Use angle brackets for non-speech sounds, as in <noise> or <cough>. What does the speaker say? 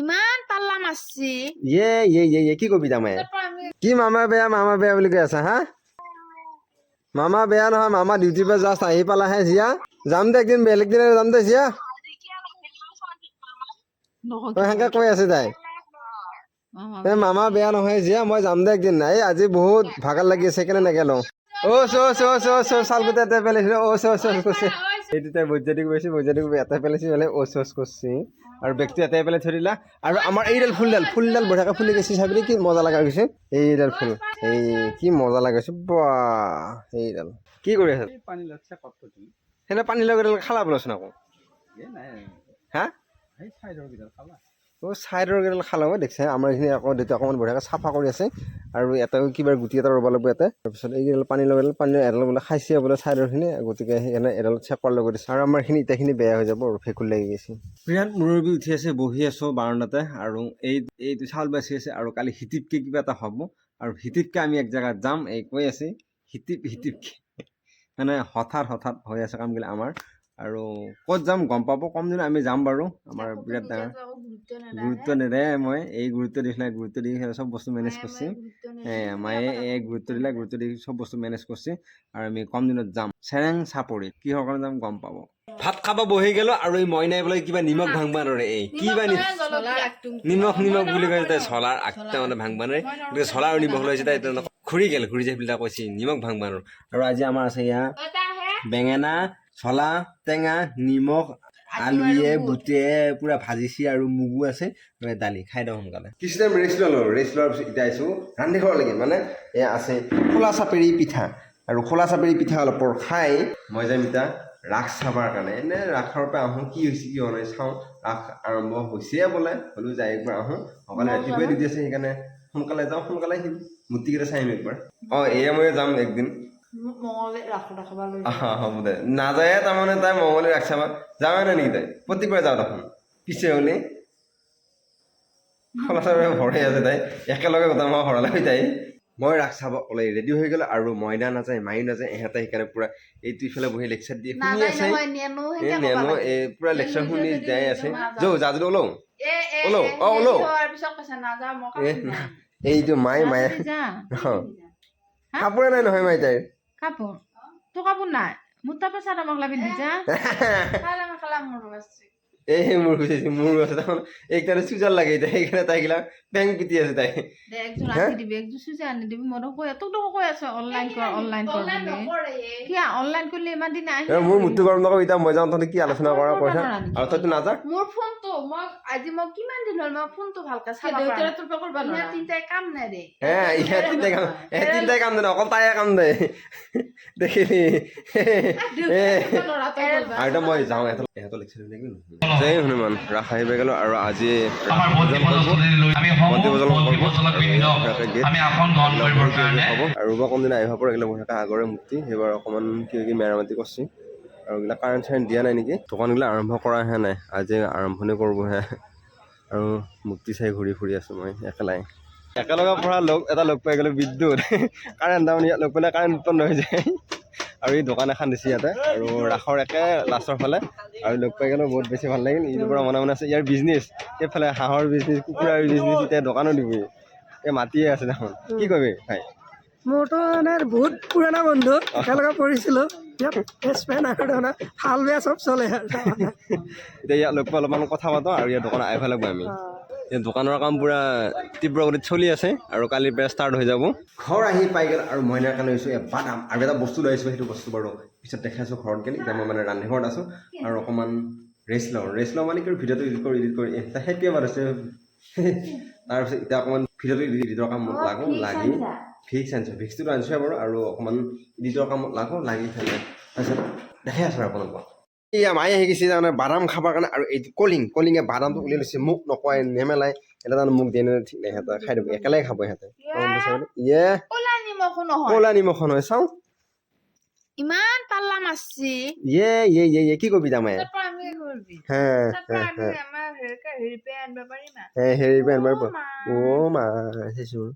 ইমান পাল্লা মারছি ইয়ে ইয়ে ইয়ে ইয়ে কি কবি তাৰমানে কি মামা বেয়া মামা বেয়া বুলি কৈ আছা হা? মামা বেয়া নহয় মামা ডিউটিৰ পৰা জাষ্ট আহি পালাহে জিয়া। যাম দে একদিন বেলেগ দিনা যাম দে জিয়া। তই সেনেকে কৈ আছে তাই। এ মামা বেয়া নহয় জিয়া মই যাম দে একদিন। এই আজি বহুত ভাগৰ লাগি আছে সেইকাৰণে নেগেলো। অ চ চ চ চ চালকুটা পেলাইছিল অ চ চ। এইটো তাই বৈদ্যুতিক কৈছে বৈদ্যুতিক এটাই পেলাইছে বোলে অ চ কৰিছে। আৰু বেগটো এটাই পেলাই দিলা। আৰু আমাৰ এইডাল ফুলডাল ফুলডাল বঢ়িয়াকৈ ফুলি গৈছে চাবি কি মজা লগা গৈছে। এইডাল ফুল এই কি মজা লাগাইছে বা এইডাল। কি কৰি আছে? পানী লাগছে কত তুমি সেনে পানী লগাই খালা বোলেচোন আকৌ। হা? চাইডৰ ছাইডৰ কেইডাল খালা হয় দেখিছে আমাৰ এইখিনি আকৌ দেউতা অকণমান বঢ়িয়াকৈ চাফা কৰি আছে আৰু এটা কিবা গুটি এটা ৰ'ব লাগিব ইয়াতে। তাৰপিছত এইকেইডাল পানী লগাই পানী এডাল বোলে খাইছে বোলে ছাইডৰখিনি গতিকে সেইকাৰণে এডাল চেক কৰাৰ লগত দিছে। আৰু আমাৰ এইখিনি ইটাখিনি বেয়া হৈ যাব আৰু ভেঁকুৰ লাগি গৈছে। বিৰাট মূৰৰ বিষ উঠি আছে বহি আছোঁ বাৰাণ্ডাতে আৰু এই এইটো চাউল বাচি আছে আৰু কালি হিটিপকৈ কিবা এটা হ'ব। আৰু হিটিপকৈ আমি এক জেগাত যাম এই কৈ আছে হিটিপ হিটিপকৈ। মানে হঠাৎ হঠাৎ হৈ আছে কামবিলাক আমাৰ। আৰু ক'ত যাম গম পাব কম দিনত আমি যাম বাৰু আমাৰ বিৰাট ডাঙৰ। গুৰুত্ব নিদিয়ে মই এই গুৰুত্ব দি পেলাই গুৰুত্ব দি চব বস্তু মেনেজ কৰিছে এ মায়ে এই গুৰুত্ব দিলে গুৰুত্ব দি চব বস্তু মেনেজ কৰিছে আৰু আমি কম দিনত যাম। চেৰেং চাপৰি কিহৰ কাৰণে যাম গম পাব? ভাত খাব বহি গ'লো আৰু এই মইনাই বোলে কিবা নিমখ ভাংবা নৰে এই কি বা নিমখ নিমখ বুলি কয় তাই চলাৰ আগটা মানে ভাংবা নৰে গতিকে চলা আৰু নিমখ লৈছে তাই ঘূৰি গ'ল ঘূৰি যাই পেলাই কৈছে নিমখ ভাংবা নৰে আৰু আজি আমাৰ আছে ইয়াত বেঙেনা চলা টেঙা নিমখ আলুৱে বুটে পুৰা ভাজিছে আৰু মগু আছে দালি খাই দিওঁ সোনকালে। কিছু টাইম ৰেষ্ট ল'লোঁ ৰেষ্ট লোৱাৰ পিছত এতিয়া আহিছোঁ। ৰান্ধি ঘৰলৈকে মানে এয়া আছে খোলা চাপেৰি পিঠা। আৰু খোলা চাপেৰি পিঠা অলপ খাই মই যাম এতিয়া ৰাস চাবৰ কাৰণে। এনে ৰাসৰ পৰা আহোঁ কি হৈছে কি হোৱা নাই চাওঁ। ৰাস আৰম্ভ হৈছে বোলে হ'লেও যাই একবাৰ আহোঁ। সকালে ৰাতিপুৱাই দি আছে সেইকাৰণে সোনকালে যাওঁ সোনকালে আহিম। মূৰ্তিকেইটা চাই আহিম একবাৰ। অঁ এয়া মই যাম একদিন। মঙলে ৰাখো ৰাখবা লৈ আহা, হ'ব দে। নাযায়ে তাৰমানে তাই মঙলে ৰাখছে আমাৰ যাৱে নাই নেকি তাই? প্ৰত্যেকবাৰে যাওঁ দেখোন পিছে হ'লে। ভৰাই আছে তাই। একেলগে গোটা মই হৰালে তাই। মই ৰাস চাব ওলাই ৰেডি হৈ গ'লো আৰু মইনা নাযায় মায়ো নাযায় এহেঁতে সেইকাৰণে পুৰা এইটো ইফালে বহি লেকচাৰ দি শুনি আছে। নেনো এই পুৰা লেকচাৰ শুনি যাই আছে। যৌ যা যদি ওলও। ওলও, অ, ওলও। এইটো মায়ে মায়ে। কাপোৰে নাই নহয় মাই তাইৰ। কাপোৰ তোৰ কাপোৰ নাই। মোৰ তাৰ মগলা যা খালা মেখেলা মোৰ আছে। এই মোৰ খুজিছে মোৰ আছে। তাৰমানে এইকাৰণে চুজাৰ লাগে এতিয়া সেইকাৰণে তাই গিলা বেং পিটি আছে তাই। দে একযোৰ আনি দিবি একযোৰ চুজি আনি দিবি মই কৈ তোক দেখোন কৈ আছো অনলাইন কৰ অনলাইন কৰ বুলি। অনলাইন কৰিলে ইমান দিন আহি এ, মোৰ মুঠটো গৰম নকৰো এতিয়া মই যাওঁ কি আলোচনা কৰা কৈ থাক আৰু তইতো নাযা। মোৰ ফোনটো মই আজি মই কিমান দিন হ'ল মই ফোনটো ভালকে চাব পৰা নাই। ইহঁত তিনিটাই কাম নাই দে। হে ইহে তিনিটাই কাম এহে তিনিটাই কাম দে অকল তাইয়ে কাম দে। দেখিলি? আৰু মই যাওঁ জয় হনুমান ৰাস গ'লো আৰু আজি হ'ব আৰু কোনদিনা আহিব পৰা এইগিলা আগৰে মূৰ্তি সেইবাৰ অকণমান কিবা কিবি মেৰামতি কৰিছে। আৰু এইবিলাক কাৰেণ্ট চাৰেণ্ট দিয়া নাই নেকি? দোকানবিলাক আৰম্ভ কৰাহে নাই। আজি আৰম্ভণি কৰিবহে আৰু মূৰ্তি চাই ঘূৰি ফুৰি আছোঁ মই একেলাই। একেলগে পঢ়া লগ এটা লগ পাই গ'লো বিদ্যুৎ। <laughs> কাৰেণ্ট তাৰমানে ইয়াত লগ পালে কাৰেণ্ট উৎপন্ন হৈ যায়। আৰু এই দোকান এখন দিছে ইয়াতে আৰু ৰাসৰ একে লাষ্টৰ ফালে। আৰু লগ পাই গ'লো বহুত বেছি ভালো লাগিল। ইটোৰ পৰা মনে মনে আছে ইয়াৰ বিজনেছ এইফালে হাঁহৰ বিজনেছ কুকুৰাৰ বিজনেছ এতিয়া দোকানো দিবি। এই মাতিয়ে আছে দেখোন। কি কৰিবি ভাই? মোৰতো মানে বহুত পুৰণা বন্ধু একেলগে পঢ়িছিলোঁ। ইয়াত বেষ্ট আৰু তাৰমানে ভালো বেয়া চব চলে আৰু। এতিয়া ইয়াত লগ পাই অলপমান কথা পাতোঁ আৰু ইয়াৰ দোকান আহিব লাগিব আমি। দোকানৰ কাম পূৰা তীব্ৰ গতিত চলি আছে আৰু কালিৰ পৰা ষ্টাৰ্ট হৈ যাব। ঘৰ আহি পাই গ'ল আৰু মইনাৰ কাৰণে লৈছোঁ বাদাম। আৰু এটা বস্তু লৈ আহিছোঁ সেইটো বস্তু বাৰু পিছত দেখাইছোঁ ঘৰত গ'লে। এতিয়া মই মানে ৰান্ধি ঘৰত আছোঁ আৰু অকণমান ৰেষ্ট লওঁ। ৰেষ্ট লওঁ মানে কি ভিডিঅ'টো এডিট কৰি এডিট কৰি। এটা সেইটোৱে বাৰু আছে তাৰপিছত এতিয়া অকণমান ভিডিঅ'টো এডিটৰ কামত লাগোঁ লাগি ভিক্স আনিছোঁ ভিক্সটোতো আনিছোঁৱে বাৰু। আৰু অকণমান এডিটৰ কামত লাগোঁ লাগি পেলাই তাৰপিছত দেখাই আছোঁ আৰু আপোনালোকক। এয়া মায়ে আহি গৈছে তাৰমানে বাদাম খাবৰ কাৰণে আৰু এইটো কলিং কলিঙে বাদামটো উলিয়াই লৈছে মোক নকয় নেমেলাই এটা তাৰমানে মোক দিয়ে নে ঠিক নাই সিহঁতে খাই দিব একেলগে খাব সিহঁতে? ইয়ে ক'লা নিমখো নহয়। চাওঁ। ইমান পাল্লা মাৰছি ইয়ে ইয়ে ইয়ে ইয়ে কি কবি তাৰমানে? হেৰি পেন মাৰিব অ' মা। চাইছোঁ